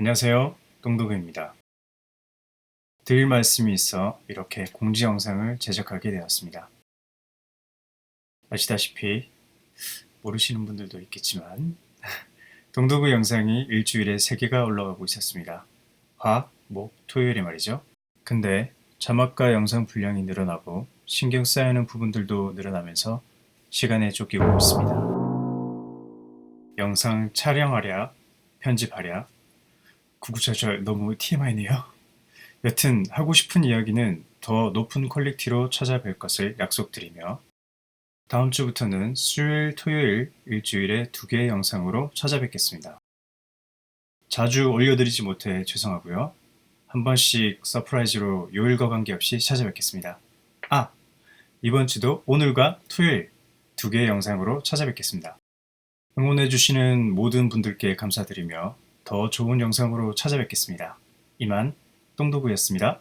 안녕하세요. 똥도그입니다. 드릴 말씀이 있어 이렇게 공지 영상을 제작하게 되었습니다. 아시다시피 모르시는 분들도 있겠지만 동도구 영상이 일주일에 3개가 올라가고 있었습니다. 화, 목, 토요일에 말이죠. 근데 자막과 영상 분량이 늘어나고 신경 쓰이는 부분들도 늘어나면서 시간에 쫓기고 있습니다. 영상 촬영하랴, 편집하랴, 구구절절 너무 TMI네요. 여튼 하고 싶은 이야기는 더 높은 퀄리티로 찾아뵐 것을 약속드리며 다음 주부터는 수요일, 토요일 일주일에 두 개의 영상으로 찾아뵙겠습니다. 자주 올려드리지 못해 죄송하고요. 한 번씩 서프라이즈로 요일과 관계없이 찾아뵙겠습니다. 아! 이번 주도 오늘과 토요일 두 개의 영상으로 찾아뵙겠습니다. 응원해주시는 모든 분들께 감사드리며 더 좋은 영상으로 찾아뵙겠습니다. 이만 똥도구였습니다.